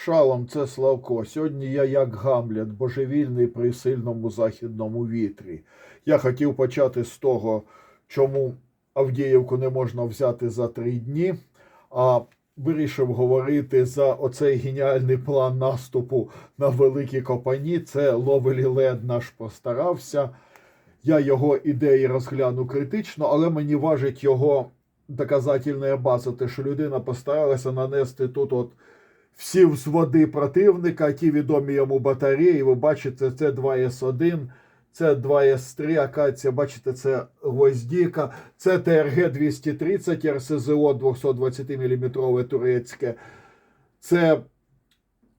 Шалом, це Славко. Сьогодні я як Гамлет, божевільний при сильному західному вітрі. Я хотів почати з того, чому Авдіївку не можна взяти за три дні, а вирішив говорити за оцей геніальний план наступу на великі копані. Це Ловелі Лед наш постарався. Я його ідеї розгляну критично, але мені важить його доказательна база, те, що людина постаралася нанести тут от всі взводи противника, ті відомі йому батареї. Ви бачите, це 2С1, це 2С3, акація, бачите, це гвоздіка, це ТРГ-230, РСЗО 220 мм турецьке, це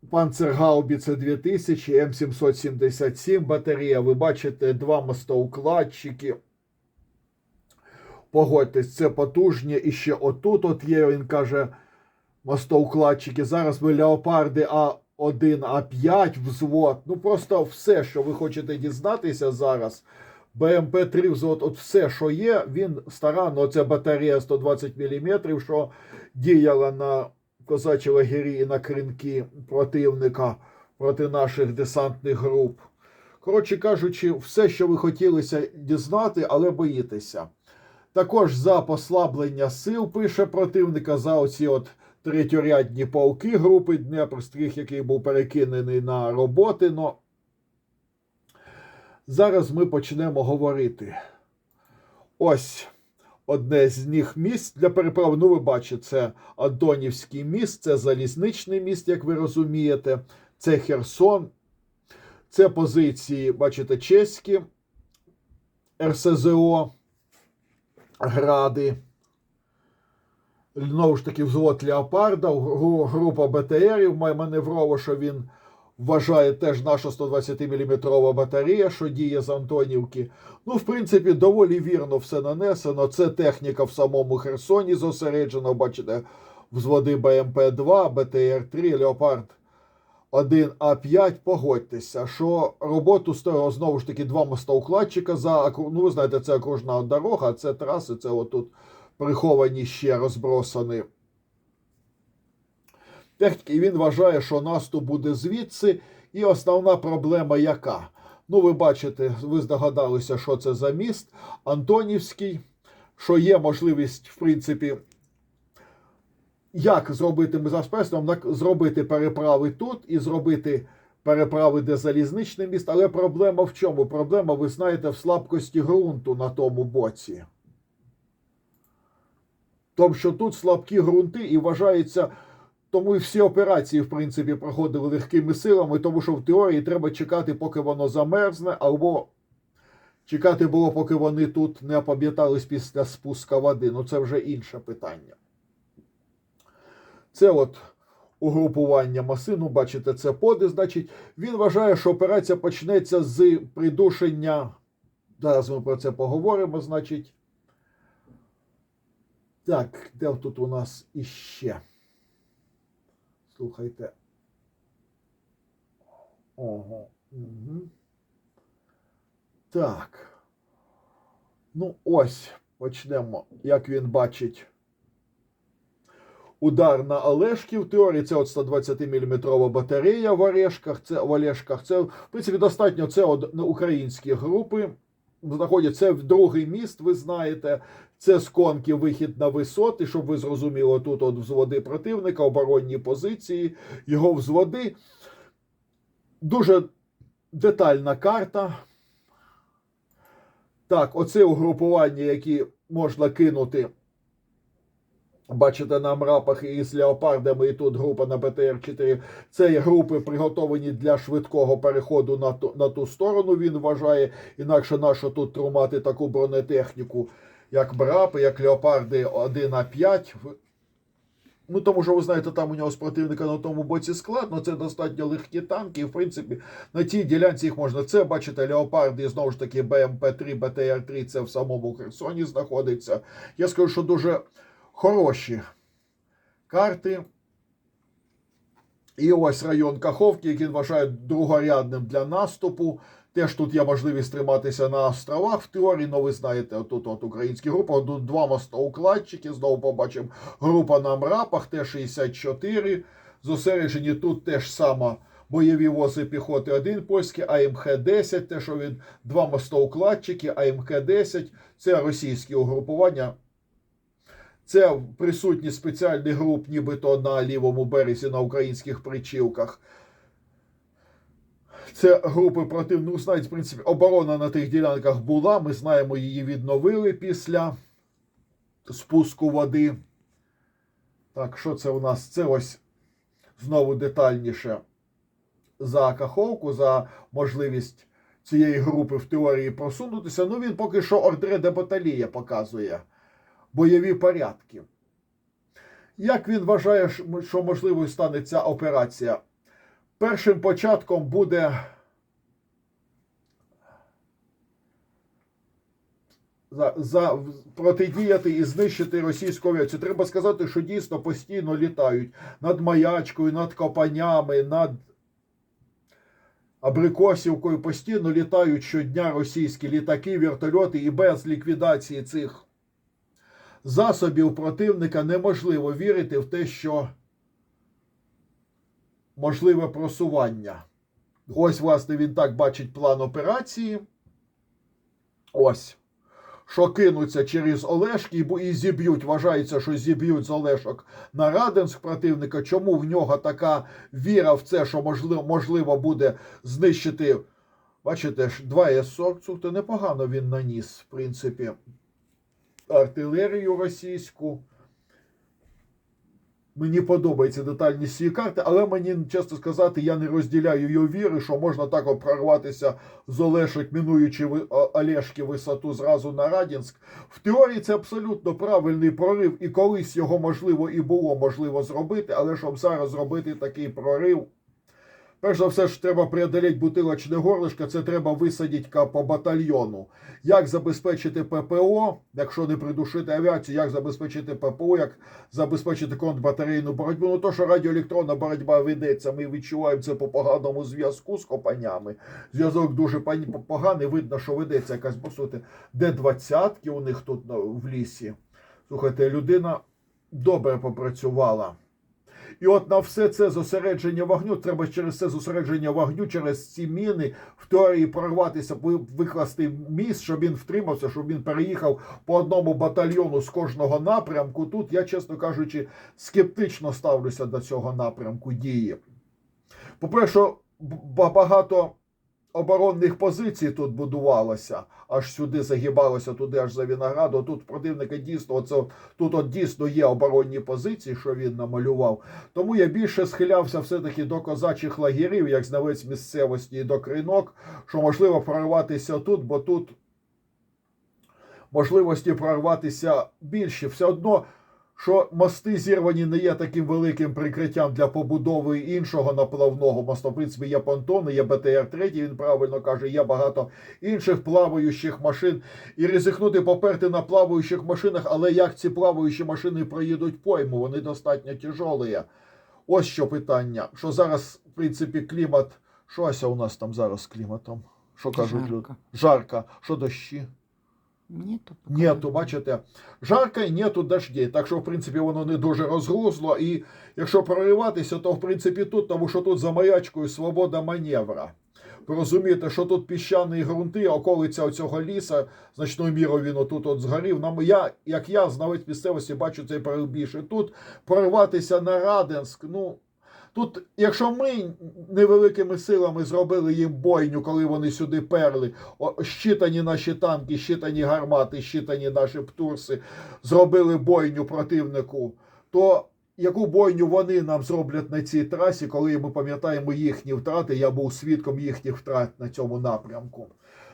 Панцергаубіце 2000, М777 батарея. Ви бачите два мостоукладчики. Погодьтесь, це потужні. І ще отут от є, він каже, мостоукладчики. Зараз ви леопарди А1, А5 взвод. Ну просто все, що ви хочете дізнатися зараз. БМП-3 взвод, от все, що є, він старанно, це батарея 120 мм, що діяла на козачі лагері і на кринки противника проти наших десантних груп. Коротше кажучи, все, що ви хотілося дізнати, але боїтеся. Також за послаблення сил пише противника за оці от третьорядні полки групи Днепрстріх, який був перекинений на роботи. Но зараз ми почнемо говорити. Ось одне з них місць для переправи. Ну, ви бачите, це Антонівський міст, це залізничний міст, як ви розумієте, це Херсон, це позиції, бачите, чеські, РСЗО, Гради. Знову ж таки, взвод Леопарда, група БТРів маневрово, що він вважає теж наша 120-мм батарея, що діє з Антонівки. Ну, в принципі, доволі вірно все нанесено. Це техніка в самому Херсоні зосереджена. Бачите, взводи БМП-2, БТР-3, Леопард 1А5. Погодьтеся, що роботу стоїло знову ж таки два мостоукладчика за ну, ви знаєте, це окружна дорога, це траси, це отут приховані ще розбросані. Техніки, і він вважає, що наступ буде звідси. І основна проблема яка? Ну, ви бачите, ви здогадалися, що це за міст Антонівський, що є можливість, в принципі, як зробити ми зробити переправи тут і зробити переправи, де залізничний міст. Але проблема в чому? Проблема, ви знаєте, в слабкості ґрунту на тому боці. Тому що тут слабкі ґрунти і вважається. Тому і всі операції, в принципі, проходили легкими силами, тому що в теорії треба чекати, поки воно замерзне, або чекати було, поки вони тут не опам'ятались після спуска води. Ну це вже інше питання. Це от угрупування маси. Ну, бачите, це поди. Значить, він вважає, що операція почнеться з придушення. Зараз ми про це поговоримо, значить. Так, де тут у нас іще? Слухайте. Ого. Угу. Так. Ну, ось почнемо, як він бачить. Удар на Олешки в теорії це от 120 мм батарея в Орешках. Це в Олешках. Це, в принципі, достатньо це от, на українські групи. Знаходяться в другий міст, ви знаєте. Це з конки вихід на висоти, щоб ви зрозуміли, тут от взводи противника, оборонні позиції, його взводи. Дуже детальна карта. Так, оце угрупування, які можна кинути. Бачите, на мрапах із леопардами, і тут група на БТР-4. Це групи приготовані для швидкого переходу на ту, на ту сторону, він вважає. Інакше нащо тут тримати таку бронетехніку, як брапи, як леопарди 1А5. Ну, тому що ви знаєте, там у нього з противника на тому боці складно, це достатньо легкі танки. І в принципі, на цій ділянці їх можна. Це бачите, леопарди, знову ж таки, БМП-3, БТР-3, це в самому Херсоні знаходиться. Я скажу, що дуже хороші карти. І ось район Каховки, який вважають другорядним для наступу. Теж тут є можливість триматися на островах в теорії, ну ви знаєте, тут от українські групи, тут два мостоукладчики, знову побачимо група на мрапах, Т-64, зосереджені тут теж саме бойові вози піхоти. Один польський, АМХ-10, те, що він два мостоукладчики, АМХ-10, це російські угрупування. Це присутні спеціальні груп, нібито на лівому березі на українських причілках. Це групи против, ну, в принципі, оборона на тих ділянках була. Ми знаємо, її відновили після спуску води. Так, що це у нас? Це ось знову детальніше за Каховку, за можливість цієї групи в теорії просунутися. Ну, він поки що ордре де баталія показує бойові порядки. Як він вважає, що можливою стане ця операція? Першим початком буде за, за протидіяти і знищити російську авіацію. Треба сказати, що дійсно постійно літають над маячкою, над копанями, над Абрикосівкою. Постійно літають щодня російські літаки, вертольоти, і без ліквідації цих засобів противника неможливо вірити в те, що можливе просування. Ось, власне, він так бачить план операції. Ось. Що кинуться через Олешки і зіб'ють, вважається, що зіб'ють з Олешок на Раденськ противника. Чому в нього така віра в це, що можливо, можливо буде знищити, бачите, 2 С-40, то непогано він наніс, в принципі, артилерію російську. Мені подобається детальність цієї карти, але мені, чесно сказати, я не розділяю його віри, що можна так прорватися з Олешок, мінуючи Олешки висоту зразу на Радінськ. В теорії це абсолютно правильний прорив, і колись його можливо і було можливо зробити, але щоб зараз зробити такий прорив. Перш за все ж треба преодолеть бутилочне горлишко, це треба висадити по батальйону. Як забезпечити ППО, якщо не придушити авіацію, як забезпечити ППО, як забезпечити контрбатарейну боротьбу. Ну то, що радіоелектронна боротьба ведеться, ми відчуваємо це по поганому зв'язку з копанями. Зв'язок дуже поганий, видно, що ведеться якась по суті, де двадцятки у них тут в лісі. Слухайте, людина добре попрацювала. І от на все це зосередження вогню, треба через це зосередження вогню, через ці міни в теорії прорватися, викласти міст, щоб він втримався, щоб він переїхав по одному батальйону з кожного напрямку. Тут я, чесно кажучи, скептично ставлюся до цього напрямку дії. По-перше, багато оборонних позицій тут будувалося, аж сюди загибалося, туди аж за Вінограду. Тут противника дійсно, оце, тут от дійсно є оборонні позиції, що він намалював. Тому я більше схилявся все-таки до козачих лагерів, як знавець місцевості і до кринок, що можливо прорватися тут, бо тут можливості прорватися більше. Все одно що мости зірвані не є таким великим прикриттям для побудови іншого наплавного мосту. В принципі, є понтони, є БТР-3, він правильно каже, є багато інших плаваючих машин. І ризикнути поперти на плаваючих машинах, але як ці плаваючі машини проїдуть пойму, вони достатньо тяжолі. Ось що питання. Що зараз, в принципі, клімат. Щось у нас там зараз з кліматом? Що кажуть люди? Жарко. Що дощі? Нету. Нету, бачите, жарко і нету дождей. Так що, в принципі, воно не дуже розгрузло. І якщо прориватися, то в принципі тут, тому що тут за маячкою свобода маневра. Ви розумієте, що тут піщані ґрунти, околиця цього ліса, значною мірою він отут от згорів. Нам я, як я, знавець місцевості, бачу цей прорив більше. Тут прориватися на Раденськ, ну. Тут, якщо ми невеликими силами зробили їм бойню, коли вони сюди перли, щитані наші танки, щитані гармати, щитані наші птурси, зробили бойню противнику, то яку бойню вони нам зроблять на цій трасі, коли ми пам'ятаємо їхні втрати, я був свідком їхніх втрат на цьому напрямку.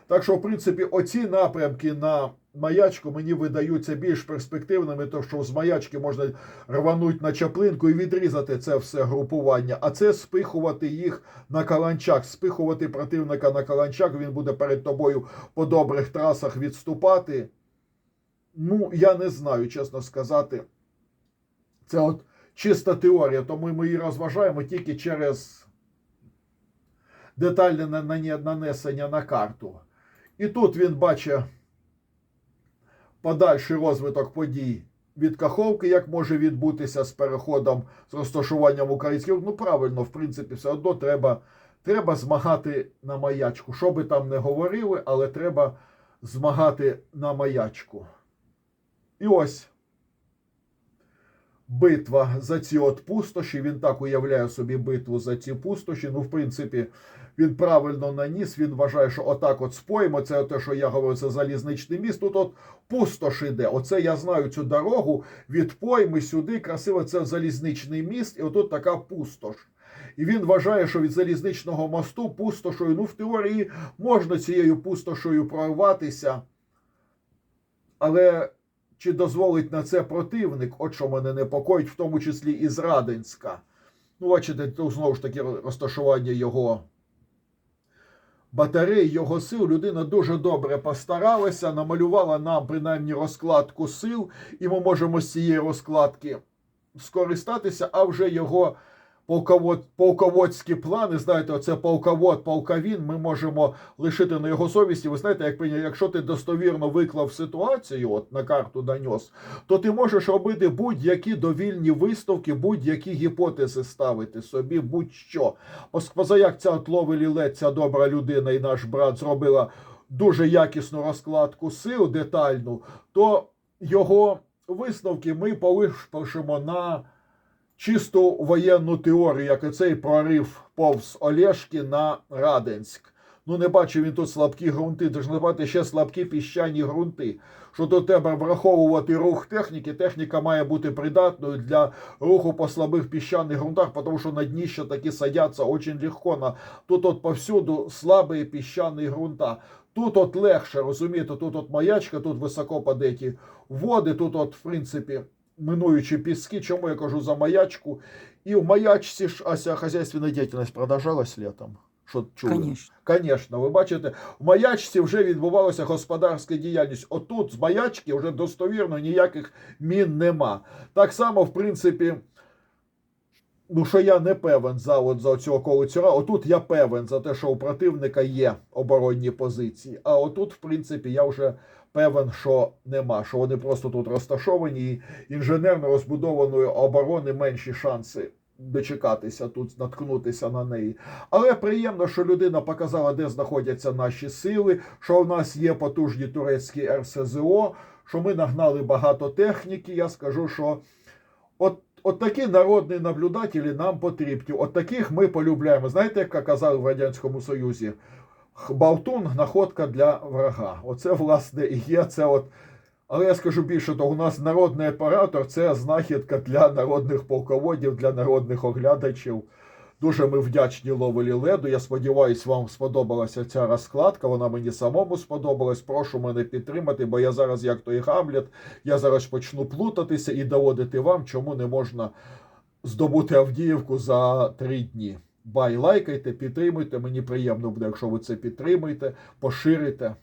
Так що, в принципі, оці напрямки на маячку мені видаються більш перспективними, то що з маячки можна рванути на чаплинку і відрізати це все групування, а це спихувати їх на каланчак, спихувати противника на каланчак. Він буде перед тобою по добрих трасах відступати. Ну, я не знаю, чесно сказати. Це от чиста теорія, тому ми її розважаємо тільки через детальне нанесення на карту. І тут він бачить подальший розвиток подій від Каховки, як може відбутися з переходом з розташуванням українських. Ну, правильно, в принципі, все одно треба, треба змагати на маячку. Що би там не говорили, але треба змагати на маячку. І ось битва за ці от пустоші. Він так уявляє собі битву за ці пустоші. Ну, в принципі, він правильно наніс. Він вважає, що отак от споїмо. Це те, що я говорю, це залізничний міст. Тут от пустош іде. Оце я знаю цю дорогу від пойми сюди. Красиво, це залізничний міст, і отут така пустош. І він вважає, що від залізничного мосту пустошою, ну в теорії можна цією пустошою прорватися. Але чи дозволить на це противник? От що мене непокоїть, в тому числі і Раденська. Ну, бачите, тут знову ж таки розташування його батарей, його сил. Людина дуже добре постаралася, намалювала нам принаймні розкладку сил, і ми можемо з цієї розкладки скористатися, а вже його полковод, полководські плани, знаєте, оце полковод, полковін, ми можемо лишити на його совісті. Ви знаєте, як якщо ти достовірно виклав ситуацію, от на карту даньос, то ти можеш робити будь-які довільні виставки, будь-які гіпотези ставити собі, будь-що. Позаяк ця от Лови Лілет, ця добра людина і наш брат зробила дуже якісну розкладку сил детальну, то його висновки ми полишимо на чисту воєнну теорію, як і цей прорив повз Олешки на Раденськ. Ну, не бачив він тут слабкі ґрунти, не бачити ще слабкі піщані ґрунти. Що до тебе враховувати рух техніки, техніка має бути придатною для руху по слабих піщаних ґрунтах, тому що на дні ще таки садяться дуже легко. Тут от повсюду слабі піщані ґрунта. Тут от легше, розумієте, тут от маячка, тут високо падеті води, тут от, в принципі, минуючи піски, чому я кажу за маячку. І в маячці ж ася хазяйственна діяльність продовжалась літом. Що чули? Звісно, ви бачите, в маячці вже відбувалася господарська діяльність. Отут з маячки вже достовірно ніяких мін нема. Так само, в принципі, ну що я не певен за от за цього колицюра. Отут я певен за те, що у противника є оборонні позиції. А отут, в принципі, я вже певен, що нема. Що вони просто тут розташовані, і інженерно розбудованої оборони менші шанси дочекатися тут, наткнутися на неї. Але приємно, що людина показала, де знаходяться наші сили, що в нас є потужні турецькі РСЗО, що ми нагнали багато техніки. Я скажу, що от. От такі народні наблюдателі нам потрібні. От таких ми полюбляємо. Знаєте, як казали в Радянському Союзі? Балтун находка для врага. Оце, власне, і є це от. Але я скажу більше, то у нас народний оператор це знахідка для народних полководів, для народних оглядачів. Дуже ми вдячні Ловелі Леду. Я сподіваюся, вам сподобалася ця розкладка. Вона мені самому сподобалась. Прошу мене підтримати, бо я зараз, як той Гамлет, я зараз почну плутатися і доводити вам, чому не можна здобути Авдіївку за три дні. Бай, лайкайте, підтримуйте. Мені приємно буде, якщо ви це підтримуєте, поширите.